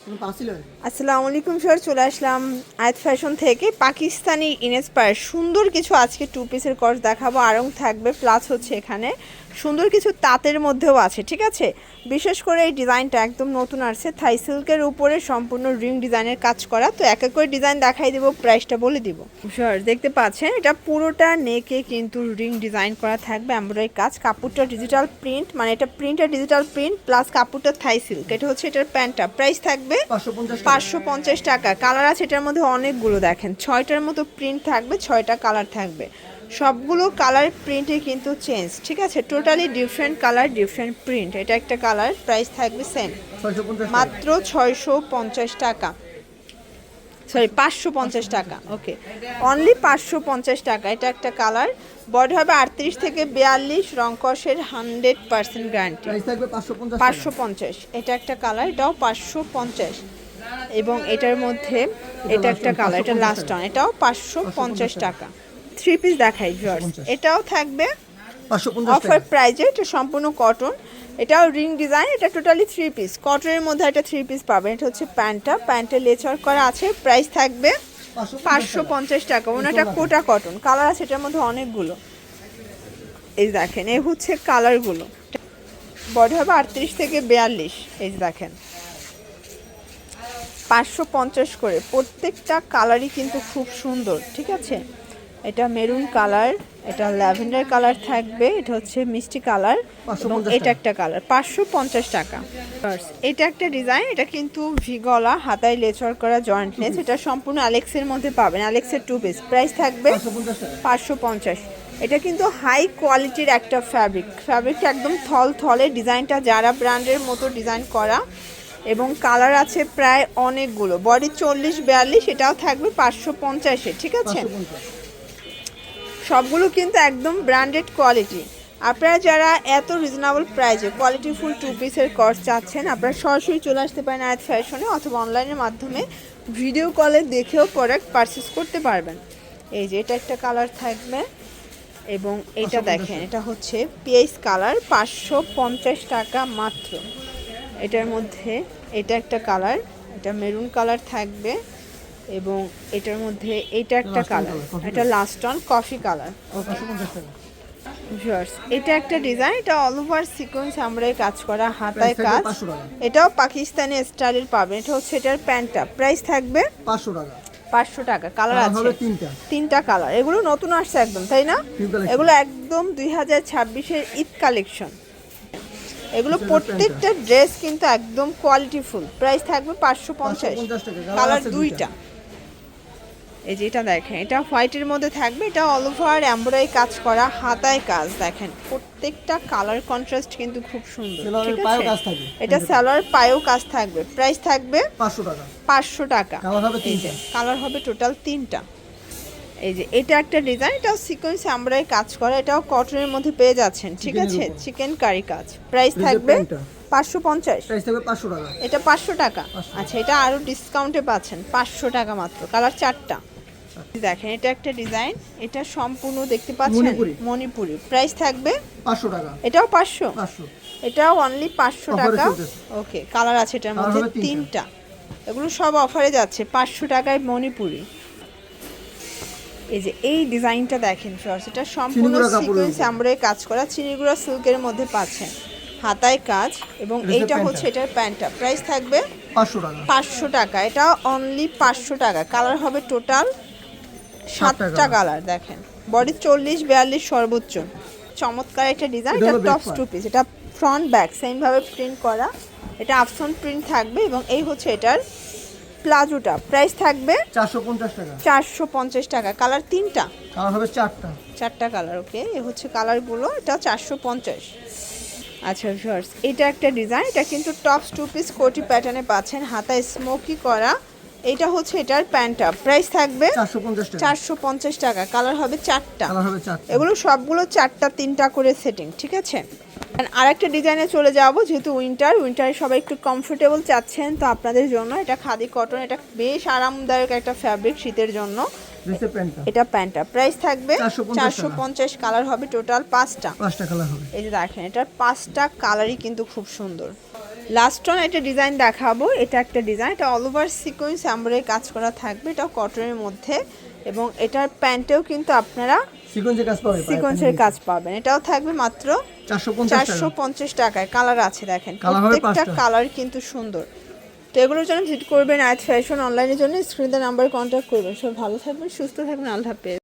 আসসালামু আলাইকুম, স্যার। চলে আসলাম আয়াত ফ্যাশন থেকে। পাকিস্তানি ইনস্পায়ার, সুন্দর কিছু আজকে টু পিসের কর্স দেখাবো। আরং থাকবে প্লাস হচ্ছে এখানে সুন্দর কিছু তাঁতের মধ্যেও আছে ঠিক আছে? বিশেষ করে এই ডিজাইনটা একদম নতুন আসছে থাই সিল্কের উপরে সম্পূর্ণ রিং ডিজাইনের কাজ করা তো এক এক করে ডিজাইন দেখাই দেবো প্রাইসটা বলে দিব। স্যার দেখতে পাচ্ছেন এটা পুরোটা নেকে কিন্তু রিং ডিজাইন করা থাকবে এমব্রয়ডারি কাজ কাপড়টা ডিজিটাল প্রিন্ট মানে এটা প্রিন্টটা ডিজিটাল প্রিন্ট প্লাস কাপড়টা থাই সিল্ক এটা হচ্ছে এটার প্যান্টটা প্রাইস থাকবে পাঁচশো পঞ্চাশ টাকা। কালার আছে এটার মধ্যে অনেকগুলো দেখেন ছয়টার মতো প্রিন্ট থাকবে ছয়টা কালার থাকবে। সবগুলো কালার প্রিন্টে কিন্তু চেঞ্জ ঠিক আছে? Totally different colour different print এটা একটা কালার প্রাইস থাকবে সেম মাত্র ছয়শো পঞ্চাশ টাকা। সরি পাঁচশো পঞ্চাশ টাকা ওকে অনলি পাঁচশো পঞ্চাশ টাকা এটা একটা কালার বডি হবে আটত্রিশ থেকে বিয়াল্লিশ রংকসের হান্ড্রেড পার্সেন্ট গ্যারান্টি পাঁচশো পঞ্চাশ এটা একটা কালার এটাও পাঁচশো পঞ্চাশ। এবং এটার মধ্যে এটা একটা কালার এটা লাস্ট অন এটাও পাঁচশো পঞ্চাশ টাকা। থ্রি পিস দেখাই জর্জ এটাও থাকবে অফার প্রাইজে এটা সম্পূর্ণ কটন এটাও রিং ডিজাইন এটা টোটালি থ্রি পিস কটনের মধ্যে একটা থ্রি পিস পাবেন এটা হচ্ছে প্যান্টটা প্যান্টে লেচার করা আছে প্রাইস থাকবে পাঁচশো পঞ্চাশ টাকা। ওনাটা কোটা কটন কালার আছে এটার মধ্যে অনেকগুলো। এই দেখেন এই হচ্ছে কালারগুলো বডি হবে আটত্রিশ থেকে বিয়াল্লিশ এই দেখেন। পাঁচশো পঞ্চাশ করে। প্রত্যেকটা কালারই কিন্তু খুব সুন্দর ঠিক আছে? এটা মেরুন কালার এটা ল্যাভেন্ডার কালার থাকবে এটা হচ্ছে মিষ্টি কালার এবং এটা একটা কালার পাঁচশো পঞ্চাশ টাকা। এটা একটা ডিজাইন এটা কিন্তু ভিগলা হাতায় লেচর করা জয়েন্ট লেস এটা সম্পূর্ণ অ্যালেক্সের মধ্যে পাবেন অ্যালেক্সের টু পিস প্রাইস থাকবে পাঁচশো পঞ্চাশ এটা কিন্তু হাই কোয়ালিটির একটা ফ্যাব্রিক ফ্যাব্রিকটা একদম থল থলে ডিজাইনটা যারা ব্র্যান্ডের মতো ডিজাইন করা এবং কালার আছে প্রায় অনেকগুলো। বডি চল্লিশ বিয়াল্লিশ এটাও থাকবে পাঁচশো পঞ্চাশে ঠিক আছে? সবগুলো কিন্তু একদম ব্র্যান্ডেড কোয়ালিটি আপনারা যারা এত রিজনেবল প্রাইসে কোয়ালিটিফুল টু পিসের কর্স চাচ্ছেন আপনারা সরাসরি চলে আসতে পারেন আয়াত ফ্যাশনে অথবা অনলাইনের মাধ্যমে। ভিডিও কলে দেখেও প্রোডাক্ট পারচেস করতে পারবেন। এই যে এটা একটা কালার থাকবে এবং এটা দেখেন এটা হচ্ছে পিএইচ কালার পাঁচশো পঞ্চাশ টাকা মাত্র। এটার মধ্যে এটা একটা কালার এটা মেরুন কালার থাকবে। এবং এটার মধ্যে এটা একটা কালার এটা লাস্ট অন কফি কালার এটা একটা ডিজাইন এটা অল ওভার সিকোয়েন্স আমরা কাজ করা হাতায় কাজ। এটাও পাকিস্তানি স্টাইলের পাবেন এটা হচ্ছে এটার প্যান্টটা প্রাইস থাকবে পাঁচশো টাকা। পাঁচশো টাকা কালার আছে। তিনটা। কালার এগুলো নতুন আসছে একদম তাই না? এগুলো একদম দুই হাজার ছাব্বিশের ঈদ কালেকশন এগুলো প্রত্যেকটা ড্রেস কিন্তু একদম কোয়ালিটিফুল প্রাইস থাকবে পাঁচশো পঞ্চাশ। 550 টাকা, colour কালার দুইটা। এই যে এটা দেখেন এটা হোয়াইটের মধ্যে থাকবে এটা অল ওভার এমব্রয়ডারি কাজ করা হাতায় কাজ দেখেন। প্রত্যেকটা কালার কন্ট্রাস্ট কিন্তু খুব সুন্দর। এটা স্যালোয়ার পায়েও কাজ থাকবে প্রাইস থাকবে পাঁচশো টাকা। পাঁচশো টাকা। কালার হবে তিনটা। কালার হবে টোটাল তিনটা। এই যে এটা একটা ডিজাইন এটাও সিকোয়েন্স আমরাই কাজ করা এটাও কটনের মধ্যে পেয়ে যাচ্ছেন ঠিক আছে? চিকেন কারি কাজ। প্রাইস থাকবে পাঁচশো পঞ্চাশ। এটা পাঁচশো টাকা। আচ্ছা এটা আরও ডিসকাউন্টে পাচ্ছেন পাঁচশো টাকা মাত্র কালার চারটা। দেখেন এটা একটা ডিজাইন। এটা সম্পূর্ণ দেখতে পাচ্ছেন? মণিপুরি। প্রাইস থাকবে? পাঁচশো টাকা। এটাও পাঁচশো? এটাও অনলি পাঁচশো টাকা। ওকে কালার আছে এটার মধ্যে তিনটা। এগুলো সব অফারে যাচ্ছে পাঁচশো টাকায় মণিপুরি। এই যে এই ডিজাইনটা দেখেন ফ্রেন্ডস এটা সম্পূর্ণ সিকোয়েন্স। কাজ করা চিনিগুড়া সিল্কের মধ্যে পাচ্ছেন। হাতায় কাজ এবং এটা হচ্ছে এইটা হচ্ছে এটার প্যান্টটা। প্রাইস থাকবে পাঁচশো টাকা। পাঁচশো টাকা। এটা অনলি পাঁচশো টাকা। কালার হবে টোটাল সাতটা কালার দেখেন। বডি চল্লিশ বিয়াল্লিশ সর্বোচ্চ। চমৎকার একটা ডিজাইন এটা টপ। টু পিস এটা ফ্রন্ট ব্যাক সেম ভাবে প্রিন্ট করা। এটা আফসন প্রিন্ট থাকবে এবং এই হচ্ছে এটার প্লাজোটা। প্রাইস থাকবে চারশো পঞ্চাশ টাকা। চারশো পঞ্চাশ টাকা। কালার তিনটা? কালার হবে চারটা। চারটা কালার ওকে এ হচ্ছে কালারগুলো এটা চারশো পঞ্চাশ। আচ্ছা ভিউয়ার্স এটা একটা ডিজাইন এটা কিন্তু টপস টু পিস কোটি প্যাটার্নে পাচ্ছেন। হাতায় স্মোকি করা। এটা হচ্ছে এটার প্যান্টটা। প্রাইস থাকবে চারশো পঞ্চাশ টাকা। কালার হবে চারটা। এগুলো সবগুলো চারটা তিনটা করে সেটিং ঠিক আছে? আর একটা ডিজাইনে চলে যাব যেহেতু উইন্টার উইন্টারে সবাই একটু কমফোর্টেবল চাচ্ছেন তো আপনাদের জন্য এটা খাদি কটন এটা বেশ আরামদায়ক একটা ফ্যাব্রিক শীতের জন্য। এটা প্যান্টটা প্রাইস থাকবে চারশো পঞ্চাশ কালার হবে টোটাল পাঁচটা। পাঁচটা কালার হবে। এই যে দেখেন এটার পাঁচটা কালারই কিন্তু খুব সুন্দর। লাস্ট অন একটা ডিজাইন দেখাবো। এটা একটা ডিজাইন এটা অল ওভার সিকোয়েন্স এমব্রয়ডারি কাজ করা থাকবে। এটা কটনের মধ্যে। এবং এটার প্যান্টেও কিন্তু আপনারা সিকোয়েন্সের কাজ পাবে সিকোয়েন্সের কাজ পাবেন। এটাও থাকবে মাত্র চারশো পঞ্চাশ টাকায়। কালার আছে দেখেন। প্রত্যেকটা কালার কিন্তু সুন্দর। তো এগুলোর জন্য ভিজিট করবেন আয়াত ফ্যাশন অনলাইনের জন্য। স্ক্রিনের নাম্বার কন্ট্যাক্ট করবেন। সব ভালো থাকবেন সুস্থ থাকবেন। আল্লাহ হাফেজ।